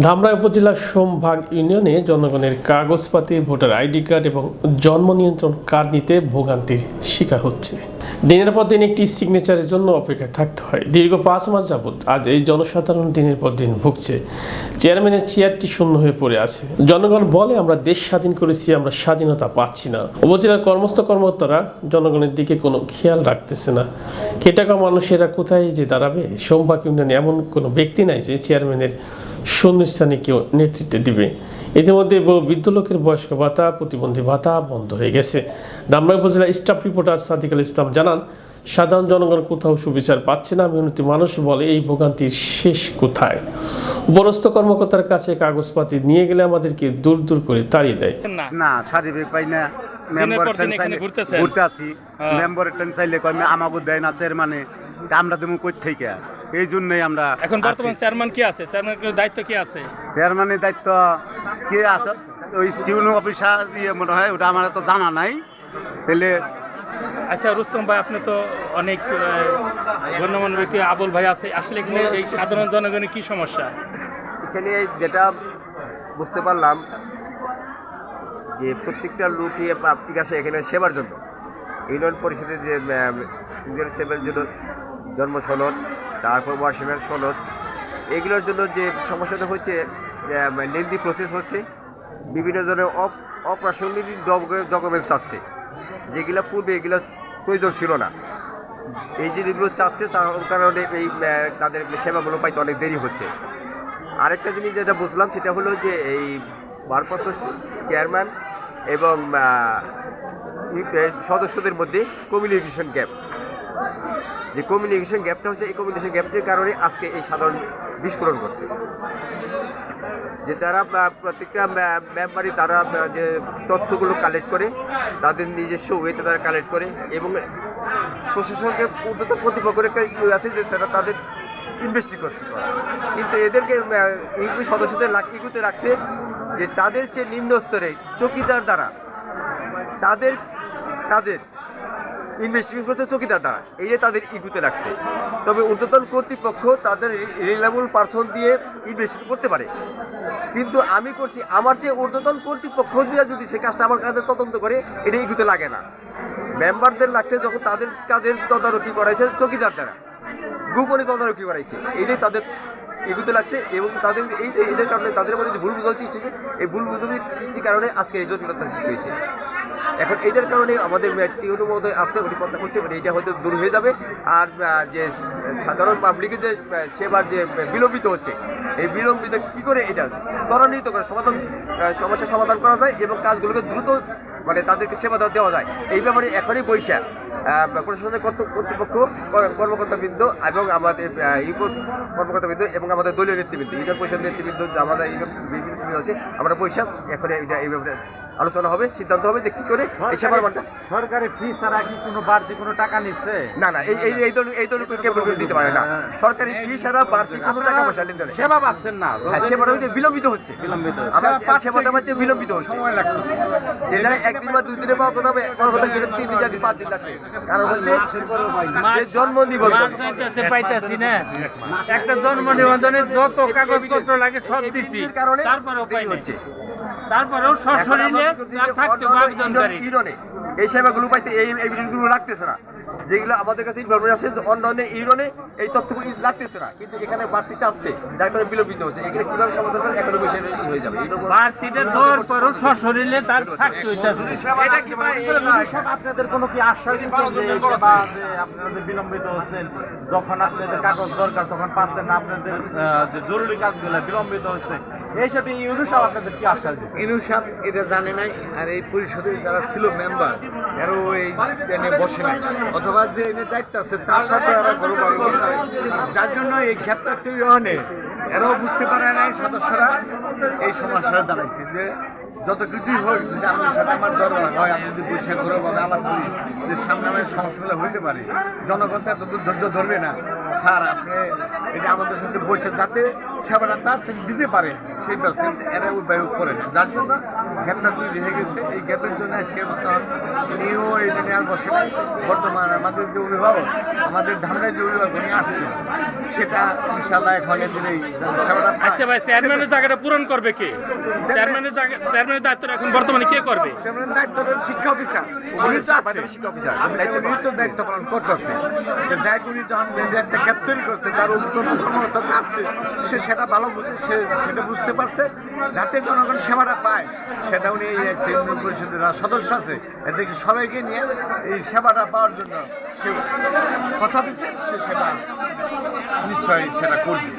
ধামরা উপজেলার সোমভাগ ইউনিয়নে জনগণের কাগজপাতি, ভোটার আইডি কার্ড এবং জন্ম নিয়ন্ত্রণ কার্ড নিতে ভোগান্তির শিকার হচ্ছে। দিনের পর দিন একটি সিগনেচারের জন্য অপেক্ষায় থাকতে হয়। দীর্ঘ পাঁচ মাস যাবৎ আজ এই জনসাধারণ দিনের পর দিন ভুগছে। চেয়ারম্যানের চেয়ারটি শূন্য হয়ে পড়ে আছে। জনগণ বলে, আমরা দেশ স্বাধীন করেছি, আমরা স্বাধীনতা পাচ্ছি না। উপজেলার কর্মস্থ কর্মকর্তারা জনগণের দিকে কোনো খেয়াল রাখতেছে না। কেটাকা মানুষেরা কোথায় যে দাঁড়াবে? সোমভাগ ইউনিয়নে এমন কোনো ব্যক্তি নাই যে চেয়ারম্যানের শূন্যস্থানে কেউ নেতৃত্বে দিবে। ইতিমধ্যে বৃদ্ধ লোকের বয়স্ক ভাতা প্রতিবন্ধী ভাতা বন্ধ হয়ে গেছে। দামরা উপজেলা স্টাফ রিপোর্টার সাদিকুল ইসলাম জানান সাধারণ জনগণ কোথাও সুবিচার পাচ্ছে না মিনতি মানুষ বলে এই ভোগান্তির শেষ কোথায়? উপরস্থ কর্মকর্তার কাছে কাগজপাতি নিয়ে গেলে আমাদেরকে দূর দূর করে তাড়িয়ে দেয়। না। না সার্টিফিকেট পাই না। মেম্বার চাইলে? ঘুরতে আসি। হ্যাঁ। মেম্বার টেন চাইলে কয় আমাকে দেয় না চেয়ারম্যানে। আমরা দেবো কই থেকে? এই জন্যই আমরা এখন বর্তমান চেয়ারম্যান কি আছে? চেয়ারম্যানের দায়িত্ব কি আছে? চেয়ারম্যানের দায়িত্ব কে আছে? ওই টিউন অফিসার ইয়ে মনে হয় ওটা আমার তো জানা নাই। তাহলে আচ্ছা রুস্তম ভাই আপনি তো অনেক গণ্যমান্য ব্যক্তি আবুল ভাই আছে। আসলে এখানে এই সাধারণ জনগণের কি সমস্যা? এখানে যেটা বুঝতে পারলাম যে প্রত্যেকটা লোকই আপনি কাছে এখানে সেবার জন্য। ইউনিয়ন পরিষদের যে সিনিয়র সেবের জন্য জন্ম সনদ তারপর ওয়ার্সিমের সনদ এগুলোর জন্য যে সমস্যাটা হচ্ছে লেন্দি প্রসেস হচ্ছে। বিভিন্ন ধরনের অপ- অপ্রাসঙ্গিক ডকুমেন্টস আসছে। যেগুলো পূর্বে এগুলো প্রয়োজন ছিল না। এই জিনিসগুলো চাচ্ছে, তার কারণে এই তাদের সেবাগুলো পাইতে অনেক দেরি হচ্ছে। আরেকটা জিনিস যেটা বুঝলাম, সেটা হলো যে এই ভারপ্রাপ্ত চেয়ারম্যান এবং সদস্যদের মধ্যে কমিউনিকেশন গ্যাপ যে কমিউনিকেশন গ্যাপটা হচ্ছে, এই কমিউনিকেশন গ্যাপটির কারণে আজকে এই সাধারণ বিস্ফোরণ ঘটছে। যে তারা প্রত্যেকটা মেম্বারই তারা যে তথ্যগুলো কালেক্ট করে, তাদের নিজস্ব ওয়েতে তারা কালেক্ট করে এবং প্রশাসনকে উন্নত কর্তৃপক্ষের ইয়ে আছে যে তারা তাদের ইনভেস্টিগেশন করে। কিন্তু এদেরকে ইউপি সদস্যদের ইগুতে রাখছে যে তাদের চেয়ে নিম্ন স্তরে চকিদার দ্বারা তাদের কাজের ইনভেস্টিগেশন করছে দ্বারা এই যে তাদের ইগুতে রাখছে তবে ঊর্ধ্বতন কর্তৃপক্ষ তাদের রিলেবল পার্সন দিয়ে ইনভেস্টিগেশন করতে পারে। কিন্তু আমি করছি, আমার চেয়ে ঊর্ধ্বতন কর্তৃপক্ষ দিয়ে যদি সে কাজটা আমার কাছে তদন্ত করে, এটা ইগুতে লাগে না। মেম্বারদের লাগছে যখন তাদের কাজের তদারকি করাইছে চকিদার দ্বারা গোপনে তদারকি করাইছে। এটাই তাদের এগুতে লাগছে এবং তাদের এই এদের কারণে তাদের মধ্যে যে ভুল বুঝার সৃষ্টি হয়েছে, এই ভুল বুঝাবুঝির সৃষ্টির কারণে আজকে এই জটিলতা সৃষ্টি হয়েছে। এখন এটার কারণে আমাদের টিউনো মধ্যে আসছে, উনি কথা করছে এটা হয়তো দূর হয়ে যাবে। আর যে সাধারণ পাবলিকের যে সেবার যে বিলম্বিত হচ্ছে, এই বিলম্বিত কি করে এটা ত্বরান্বিত করে সমাধান সমস্যার সমাধান করা যায় এবং কাজগুলোকে দ্রুত মানে তাদেরকে সেবা দেওয়া- যায়। এই ব্যাপারে এখনই বৈশা প্রশাসনের কর্তৃ- কর্তৃপক্ষ, কর- কর্মকর্তাবৃন্দ এবং আমাদের ইউপ কর্মকর্তাবৃন্দ এবং আমাদের দলীয় নেতৃবৃন্দ ইউনিয়ন পরিষদ নেতৃবৃন্দ, আমাদের বিভিন্ন নেতৃবৃন্দ আছে আমরা বৈশাখ এখন এটা এই ব্যাপারে আলোচনা হবে সিদ্ধান্ত হবে যে কি করে এই সেবার মানটা সরকারি ফি ছাড়া কি কোনো বাড়তি কোনো টাকা নিচ্ছে? না না এই এই এই দল এই দল কেবল করে দিতে পারে না। সরকারি ফি ছাড়া বাড়তি কোনো টাকা পয়সা। সেবা পাচ্ছেন না। হ্যাঁ, সেবাটা হচ্ছে বিলম্বিত হচ্ছে। বিলম্বিত আমরা সেবা পাচ্ছে সেবাটা হচ্ছে বিলম্বিত হচ্ছে। সময় লাগতেছে। যেটা একদিন বা দুই দিনে পাওয়ার কথা হবে কথা সেটা তিন দিন চার দিন পাঁচ দিন লাগছে। কারণ হচ্ছে যে জন্ম নিবন্ধন। পাইতেছি পাইতেছি না। একটা জন্ম নিবন্ধনে যত কাগজপত্র লাগে সব কারণে তারপরেও হচ্ছে। তারপরেও সশরীরে থাকতে এই সেবাগুলো পাইতে এই এই রাখতেছে লাগতেছে না। যেগুলো আমাদের কাছে ইনফরমেশন যে অন্য অন্য ইউনিয়নে এই তথ্যগুলি লাগতেছে না। কিন্তু এখানে বাড়তি চাচ্ছে যার কারণে বিলম্বিত হচ্ছে। এগুলো কীভাবে সমাধান করে এখনও বসে হয়ে যাবে। বাড়তিটা পরেও সশরীরে তার থাকতে হইতেছে। এটা কি সব আপনাদের কোনো কি আশ্বাস দিচ্ছেন যে সেবা যে আপনারা যে বিলম্বিত হচ্ছেন যখন আপনাদের কাগজ দরকার তখন পাচ্ছেন না আপনাদের যে জরুরি কাজগুলো বিলম্বিত হচ্ছে এইসব ইউরো সব আপনাদের কি আশ্বাস দিচ্ছে? ইনুসাব এটা জানে নাই আর এই পরিষদের যারা ছিল মেম্বার এরও এই বসে নাই। অথবা যে এনে আছে, তার সাথে গরু যার জন্য এই ক্ষেত্রে তৈরি হনে এরাও বুঝতে পারে নাই সদস্যরা এই সমস্যাটা দাঁড়াইছে যে যত কিছুই হোক, যদি আপনার সাথে আমার দরকার হয়, আমি যদি পরিষ্কার করে ভাবে আলাপ করি, যে সামনে আমার সমস্যাগুলো হইতে পারে। জনগণ তো এত ধৈর্য ধরবে না। স্যার, আপনি এটা আমাদের সাথে বসে যাতে সেবাটা তার থেকে দিতে পারে, সেই ব্যবস্থা এরা উদ্যোগ করে না যার জন্য গ্যাপটা তৈরি হয়ে গেছে। এই গ্যাপের জন্য আজকে নিয়েও এটা নিয়ে আর বসে বর্তমান আমাদের যে অভিভাবক আমাদের ধামরাই যে অভিভাবক উনি আসছে সেটা ইনশাল্লাহ এখন দিনেই সেবাটা পায়। আচ্ছা ভাই চেয়ারম্যানের জায়গাটা পূরণ করবে কে? চেয়ারম্যানের জায়গা চেয়ারম্যানের দায়িত্বটা এখন বর্তমানে কে করবে? সেমন দায়িত্ব শিক্ষা অফিসার। উনি তো আছে শিক্ষা অফিসার উনি তো দায়িত্ব পালন করতেছে যাই উনি যখন একটা তৈরি করছে তার অভিজ্ঞতা কর্মকর্তা আসছে সে সেটা ভালো বুঝে সে সেটা বুঝতে পারছে। যাতে জনগণ সেবাটা পায় সেটা নিয়ে যাচ্ছে ইউনিয়ন পরিষদের সদস্য আছে। এদেরকে সবাইকে নিয়ে এই সেবাটা পাওয়ার জন্য সে কথা দিচ্ছে সে সেটা নিশ্চয়ই সেটা করবে।